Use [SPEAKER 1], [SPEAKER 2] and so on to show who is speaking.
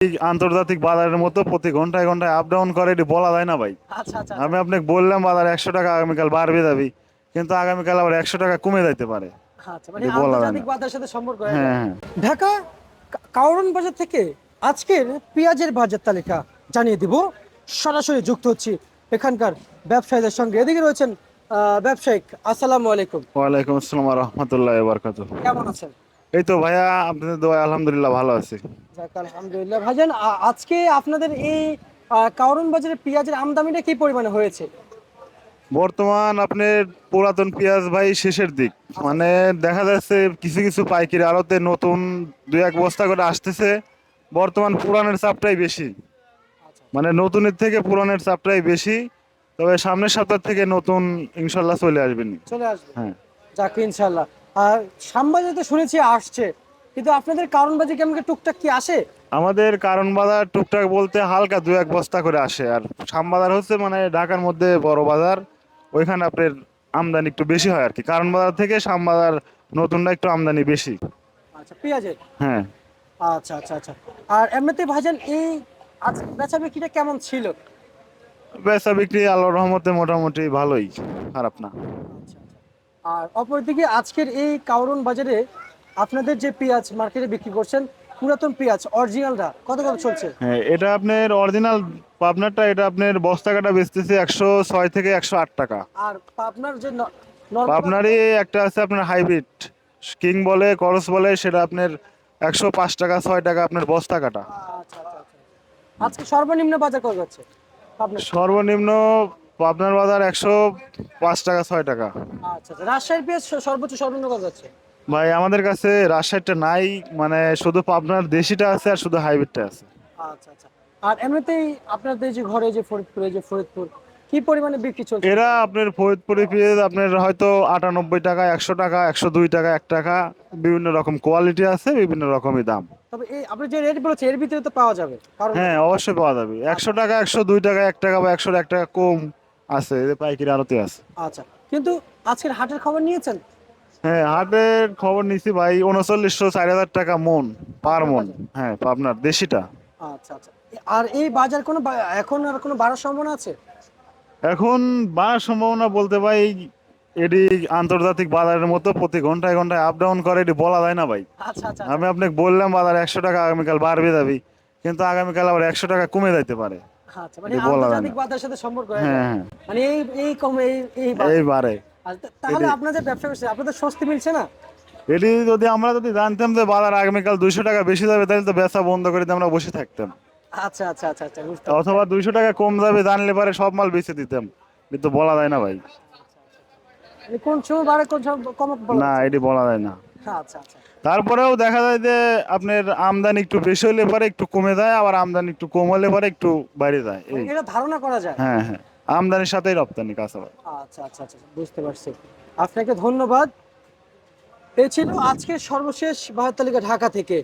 [SPEAKER 1] এই আন্তর্জাতিক বাজারের মতো প্রতি ঘন্টায় ঘন্টায় আপ ডাউন করে এটি বলা যায় না ভাই।
[SPEAKER 2] আচ্ছা আচ্ছা
[SPEAKER 1] আমি আপনাকে বললাম বাজার একশো টাকা আগামীকাল বাড়বে যাবি কিন্তু আগামীকাল আবার একশো টাকা কমে যাইতে পারে।
[SPEAKER 2] আচ্ছা মানে হয়ে
[SPEAKER 1] হ্যাঁ।
[SPEAKER 2] ঢাকা কা- কাওরন বাজার থেকে আজকের পেঁয়াজের বাজার তালিকা জানিয়ে দিব। সরাসরি যুক্ত হচ্ছি এখানকার ব্যবসায়ীদের সঙ্গে। এদিকে রয়েছেন আহ, ব্যবসায়িক আসসালামু আলাইকুম।
[SPEAKER 1] ওয়ালাইকুম আসসালাম রহমতুল্লাহ বারকাত
[SPEAKER 2] কেমন আছেন?
[SPEAKER 1] এই তো ভাইয়া আপনাদের দোয়া আলহামদুলিল্লাহ ভালো আছি।
[SPEAKER 2] আলহামদুলিল্লাহ। ভাইজান আজকে আপনাদের এই আহ, বাজারে পেঁয়াজের আমদানিটা কি পরিমাণে হয়েছে?
[SPEAKER 1] বর্তমান আপনার পুরাতন পেঁয়াজ ভাই শেষের দিক। মানে দেখা যাচ্ছে কিছু কিছু পাইকারি আড়তে নতুন দুই এক বস্তা করে আসতেছে। বর্তমান পুরানের চাপটাই বেশি। মানে নতুনের থেকে পুরানের চাপটাই বেশি। তবে সামনের সপ্তাহ থেকে নতুন ইনশাল্লাহ চলে আসবেন
[SPEAKER 2] চলে আসবে।
[SPEAKER 1] হ্যাঁ।
[SPEAKER 2] যাক ইনশাল্লাহ। আর শ্যামবাজার শুনেছি আসছে। কিন্তু আপনাদের কারণ বাজার কেমন কি টুকটাক কি আসে?
[SPEAKER 1] আমাদের কারণ বাজার টুকটাক বলতে হালকা দু এক বস্তা করে আসে। আর শ্যামবাজার হচ্ছে মানে ঢাকার মধ্যে বড় বাজার। ওইখানে আপনার আমদানি একটু বেশি হয় আর কি। কারণ বাজার থেকে শ্যামবাজার নতুনটা একটু আমদানি বেশি।
[SPEAKER 2] আচ্ছা পেঁয়াজের?
[SPEAKER 1] হ্যাঁ।
[SPEAKER 2] আচ্ছা আচ্ছা আচ্ছা। আর এমনিতে ভাইজান এই আজ বেচা বিক্রিটা কেমন ছিল?
[SPEAKER 1] বেচা বিক্রি আল্লাহর রহমতে মোটামুটি ভালোই খারাপ না।
[SPEAKER 2] আচ্ছা। আর অপরদিকে আজকের এই কাউরন বাজারে আপনাদের যে পেঁয়াজ মার্কেটে বিক্রি করছেন পুরাতন পেঁয়াজ অরিজিনালটা কত কত চলছে?
[SPEAKER 1] হ্যাঁ এটা আপনার অরিজিনাল পাবনারটা এটা আপনার বস্তা কাটা বেচতেছে একশো ছয় থেকে একশো আট টাকা।
[SPEAKER 2] আর আপনার যে
[SPEAKER 1] পাবনারই একটা আছে আপনার হাইব্রিড। কিং বলে করস বলে সেটা আপনার একশো পাঁচ টাকা ছয় টাকা আপনার বস্তা কাটা
[SPEAKER 2] আচ্ছা আচ্ছা আচ্ছা। আজকে সর্বনিম্ন বাজার কত যাচ্ছে?
[SPEAKER 1] সর্বনিম্ন পাবনার বাজার একশো পাঁচ টাকা ছয় টাকা।
[SPEAKER 2] আচ্ছা আচ্ছা। রাজশাহীর পেঁয়াজ সর্বোচ্চ সর্বনিম্ন কত যাচ্ছে?
[SPEAKER 1] ভাই আমাদের কাছে রাজশাহীটা নাই মানে শুধু পাবনার দেশিটা আছে আর শুধু হাইব্রিডটা আছে।
[SPEAKER 2] আচ্ছা আচ্ছা। আর এমনিতেই আপনাদের যে ঘরে যে ফরিদপুরে যে ফরিদপুর কি পরিমাণে বিক্রি চলছে?
[SPEAKER 1] এরা আপনার ফরিদপুরি পেঁয়াজ আপনার হয়তো আটানব্বই টাকা একশো টাকা একশো দুই টাকা এক টাকা বিভিন্ন রকম কোয়ালিটি আছে বিভিন্ন রকমই দাম।
[SPEAKER 2] তবে এই আপনি যে রেট বলেছেন এর ভিতরে তো পাওয়া যাবে। কারণ
[SPEAKER 1] হ্যাঁ অবশ্যই পাওয়া যাবে। একশো টাকা একশো দুই টাকা এক টাকা বা একশো এক টাকা কম আছে এদের পাইকারি আরতে আছে।
[SPEAKER 2] আচ্ছা কিন্তু আজকের হাটের খবর নিয়েছেন?
[SPEAKER 1] হ্যাঁ হাটের খবর নিছি ভাই উনচল্লিশশো চার হাজার টাকা মন পার মন। হ্যাঁ আপনার দেশিটা।
[SPEAKER 2] আচ্ছা আচ্ছা। আর এই বাজার কোনো বা- এখন আর কোনো বাড়ার সম্ভাবনা আছে?
[SPEAKER 1] এখন বাড়ার সম্ভাবনা বলতে ভাই এটি আন্তর্জাতিক বাজারের মতো প্রতি ঘন্টায় ঘন্টায় আপ ডাউন করে এটি বলা যায় না ভাই।
[SPEAKER 2] আচ্ছা আচ্ছা।
[SPEAKER 1] আমি আপনাকে বললাম বাজার একশো টাকা আগামীকাল বাড়বে যাবি কিন্তু আগামীকাল আবার একশো টাকা কমে যাইতে পারে।
[SPEAKER 2] আচ্ছা মানে
[SPEAKER 1] এটি বলা যায়
[SPEAKER 2] আন্তর্জাতিক বাজারের সাথে সম্পর্ক হ্যাঁ
[SPEAKER 1] হ্যাঁ
[SPEAKER 2] মানে এই এই কম এই এই
[SPEAKER 1] এইবারে
[SPEAKER 2] আচ্ছা, তাহলে আপনাদের ব্যবসা করছে আপনাদের স্বস্তি মিলছে না?
[SPEAKER 1] এটি যদি আমরা যদি জানতাম যে বাজার আগামীকাল দুইশো টাকা বেশি যাবে তাহলে তো বেচা বন্ধ করে আমরা বসে থাকতাম।
[SPEAKER 2] আচ্ছা আচ্ছা আচ্ছা আচ্ছা
[SPEAKER 1] অথবা দুইশো টাকা কম যাবে জানলে পরে সব মাল বেচে দিতাম। কিন্তু বলা যায় না ভাই।
[SPEAKER 2] মানে কোন সময় বাড়ে কোন সময় কম
[SPEAKER 1] না এটি বলা যায় না। তারপরেও দেখা যায় যে আপনার আমদানি একটু বেশি হলে পরে একটু কমে যায় আবার আমদানি একটু কম হলে পরে একটু বাইরে যায়। এই
[SPEAKER 2] এটা ধারণা করা যায়।
[SPEAKER 1] হ্যাঁ হ্যাঁ। আমদানির সাথেই রপ্তানি কাঁচামাল
[SPEAKER 2] আচ্ছা আচ্ছা আচ্ছা বুঝতে পারছি। আপনাকে ধন্যবাদ। এ ছিল আজকের সর্বশেষ বাহার তালিকা ঢাকা থেকে।